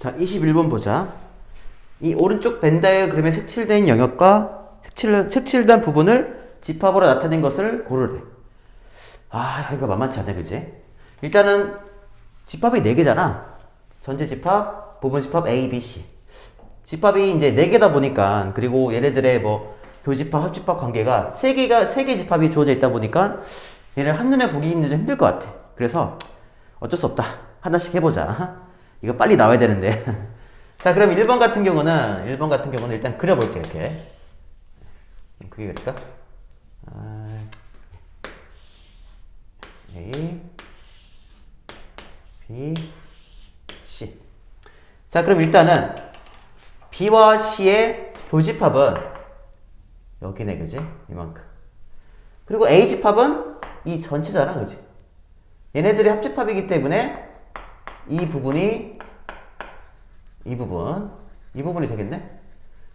자, 21번 보자. 이 오른쪽 벤 다이어그램에 색칠된 영역과 색칠, 색칠된 부분을 집합으로 나타낸 것을 고르래. 아, 이거 만만치 않네, 그지? 일단은 집합이 4개잖아. 전체 집합, 부분 집합 A, B, C. 집합이 이제 4개다 보니까, 그리고 얘네들의 뭐, 교집합, 합집합 관계가 3개가, 3개 집합이 주어져 있다 보니까, 얘를 한눈에 보기는 좀 힘들 것 같아. 그래서, 어쩔 수 없다. 하나씩 해보자. 이거 빨리 나와야 되는데. 자, 그럼 1번 같은 경우는, 1번 같은 경우는 일단 그려볼게, 이렇게. 그게 그릴까? 아, A, B, C. 자, 그럼 일단은 B와 C의 교집합은 여기네, 그지? 이만큼. 그리고 A 집합은 이 전체잖아, 그지? 얘네들이 합집합이기 때문에 이 부분이 이 부분, 이 부분이 되겠네?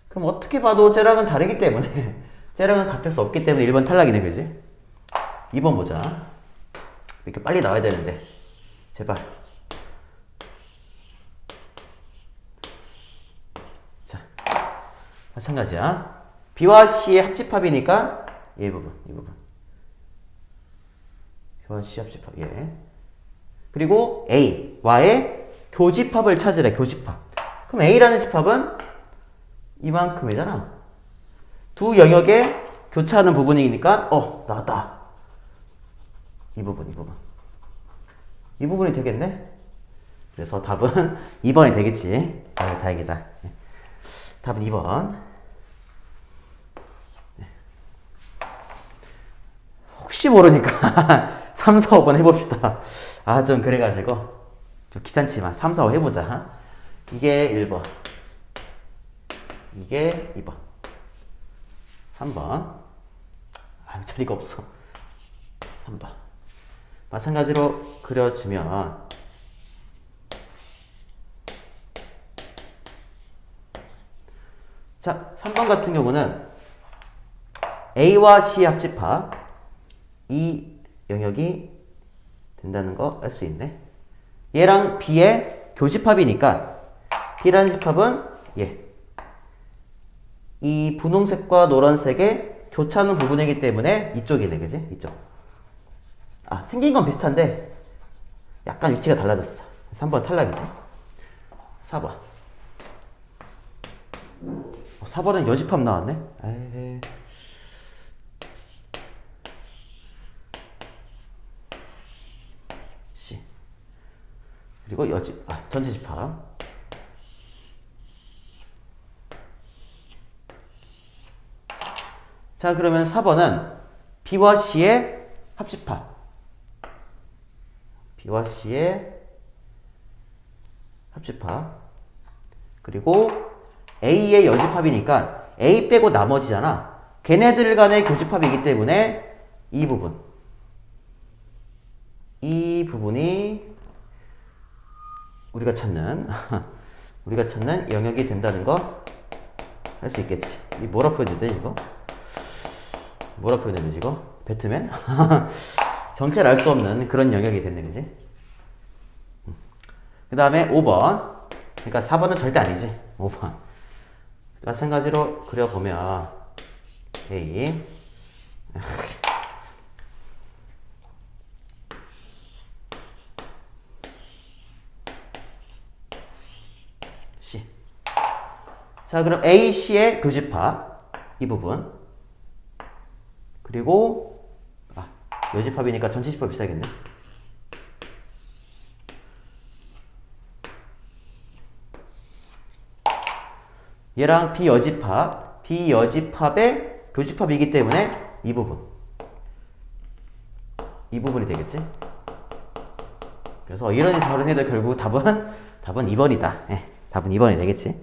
그럼 어떻게 봐도 쟤랑은 다르기 때문에 쟤랑은 같을 수 없기 때문에 1번 탈락이네, 그지? 2번 보자. 이렇게 빨리 나와야 되는데. 제발. 자, 마찬가지야. B와 C의 합집합이니까 이 부분, 이 부분. B와 C 합집합, 예. 그리고 A와의 교집합을 찾으래, 교집합. 그럼 A라는 집합은 이만큼이잖아. 두 영역에 교차하는 부분이니까, 어, 나왔다. 이 부분, 이 부분. 이 부분이 되겠네? 그래서 답은 2번이 되겠지. 아, 다행이다. 네. 답은 2번. 혹시 모르니까 3, 4, 5번 해봅시다. 아, 좀 그래가지고. 좀 귀찮지만 3, 4, 5 해보자. 이게 1번. 이게 2번. 3번. 아, 자리가 없어. 3번. 마찬가지로 그려주면 자, 3번 같은 경우는 A와 C 합집합 이 영역이 된다는 거 알 수 있네. 얘랑 B의 교집합이니까 B라는 집합은 얘. 이 분홍색과 노란색의 교차하는 부분이기 때문에 이쪽이네, 그지? 이쪽. 아, 생긴 건 비슷한데 약간 위치가 달라졌어. 3번 탈락이지. 4번. 어, 4번은 여집합 나왔네. 에이. C. 그리고 여집, 아, 전체 집합. 자, 그러면 4번은 B와 C의 합집합. B와 C의 합집합. 그리고 A의 여집합이니까 A 빼고 나머지잖아. 걔네들 간의 교집합이기 때문에 이 부분. 이 부분이 우리가 찾는 우리가 찾는 영역이 된다는 거 할 수 있겠지. 이 뭐라 표현해야 돼 이거? 뭐라 표현해야 되지 이거? 배트맨? 정체를 알 수 없는 그런 영역이 됐네, 그지? 그 다음에 5번. 그러니까 4번은 절대 아니지. 5번. 마찬가지로 그려보면, A. C. 자, 그럼 A, C의 교집합. 이 부분. 그리고, 아, 여집합이니까 전체 집합 비싸겠네. 얘랑 비여집합, 비여집합의 교집합이기 때문에 이 부분. 이 부분이 되겠지? 그래서 이런 저런 애들 결국 답은 답은 2번이다. 예, 답은 2번이 되겠지?